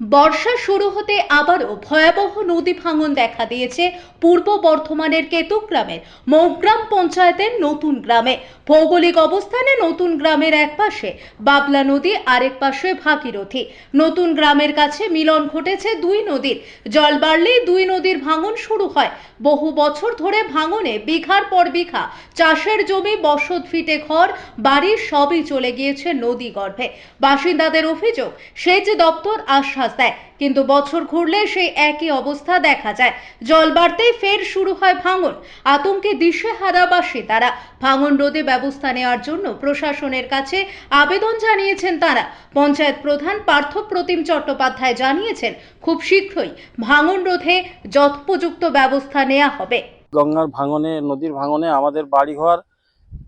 বর্ষা শুরু হতে আবারও ভয়াবহ নদী ভাঙন দেখা দিয়েছে পূর্ব বর্ধমানের কেতুগ্রামের মৌগ্রাম পঞ্চায়েতের নতুন গ্রামে। ভৌগোলিক অবস্থানে নতুন গ্রামের এক পাশে বাবলা নদী, আরেক পাশে ভাগীরথী। নতুন গ্রামের কাছে মিলন ঘটেছে দুই নদীর। জল বাড়লেই দুই নদীর ভাঙন শুরু হয়। বহু বছর ধরে ভাঙনে বিঘার পর বিঘা চাষের জমি, বসত ফিটে ঘর বাড়ির সবই চলে গিয়েছে নদী গর্ভে। বাসিন্দাদের অভিযোগ, সেচ দপ্তর আশ্বাস দেয় কিন্তু বছর ঘুরলে সেই একই অবস্থা দেখা যায়। জল বাড়তেই ফের শুরু হয় ভাঙন। আতঙ্কে দিশেহারা তারা। ভাঙন রোধে ব্যবস্থা নেওয়ার জন্য প্রশাসনের কাছে আবেদন জানিয়েছেন তারা। পঞ্চায়েত প্রধান পার্থ প্রতিম চট্টোপাধ্যায় জানিয়েছেন, খুব শীঘ্রই ভাঙন রোধে যথোপযুক্ত ব্যবস্থা নেওয়া হবে। গঙ্গার ভাঙনে, নদীর ভাঙনে আমাদের বাড়িঘর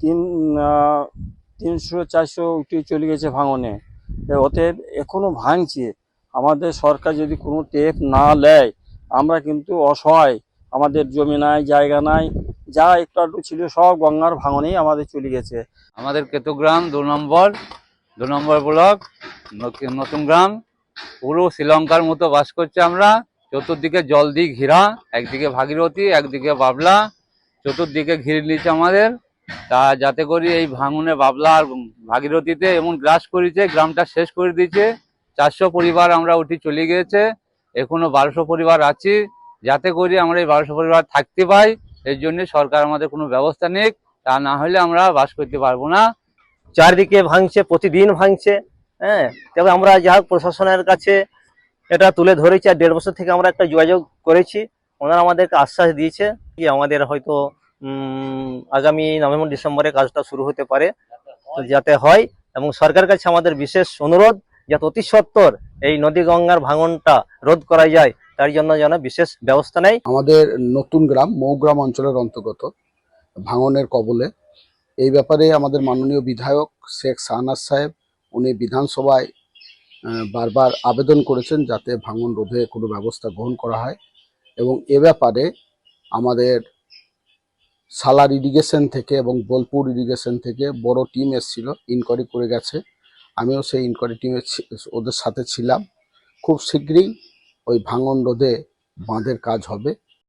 তিন তিনশো চারশো উঠে চলে গেছে ভাঙনে। অতএব এখনও ভাঙছে। আমাদের সরকার যদি কোনো টেপ না নেয়, আমরা কিন্তু অসহায়। আমাদের জমি নাই, জায়গা নাই, যা একটু আধটু ছিল সব গঙ্গার ভাঙনেই আমাদের চলে গেছে। আমাদের কেতুগ্রাম দু নম্বর দু নম্বর ব্লক নতুন গ্রাম। পুরো শ্রীলঙ্কার মতো বাস করছে আমরা। চতুর্দিকে জল দিয়ে ঘেরা, একদিকে ভাগীরথী, একদিকে বাবলা। চতুর্দিকে ঘিরে নিয়েছে আমাদের। তা যাতে করি এই ভাঙনে বাবলা আর ভাগীরথীতে এমন গ্রাস করেছে, গ্রামটা শেষ করে দিয়েছে। চারশো পরিবার আমরা উঠি চলে গিয়েছে। এখনও বারোশো পরিবার আছি। যাতে করি আমরা এই বারোশো পরিবার থাকতে পাই, এর জন্য সরকার আমাদের কোনো ব্যবস্থা নিক, তা না হলে আমরা বাস করতে পারব না। চারদিকে ভাঙছে, প্রতিদিন ভাঙছে হ্যাঁ? তবে আমরা যা প্রশাসনের কাছে এটা তুলে ধরেছি আর দেড় বছর থেকে আমরা একটা যোগাযোগ করেছি। ওনারা আমাদেরকে আশ্বাস দিয়েছে কি আমাদের হয়তো আগামী নভেম্বর, ডিসেম্বরে কাজটা শুরু হতে পারে। যাতে হয় এবং সরকারের কাছে আমাদের বিশেষ অনুরোধ যাতে অতি সত্বর এই নদী গঙ্গার ভাঙনটা রোধ করা যায়, তার জন্য যেন বিশেষ ব্যবস্থা নেয়। আমাদের নতুন গ্রাম, মৌগ্রাম অঞ্চলের অন্তর্গত, ভাঙনের কবলে। এই ব্যাপারে আমাদের মাননীয় বিধায়ক শেখ শাহনাজ সাহেব, উনি বিধানসভায় বারবার আবেদন করেছেন যাতে ভাঙন রোধে কোনো ব্যবস্থা গ্রহণ করা হয়। এবং এ ব্যাপারে আমাদের সালার ইরিগেশন থেকে এবং বোলপুর ইরিগেশন থেকে বড় টিম এসেছিল ইনকোয়ারি করে গেছে। আমিও সেই ইনকোয়ারি টিমে ওদের সাথে ছিলাম। খুব শীঘ্রই ওই ভাঙন রোধে বাঁধের কাজ হবে।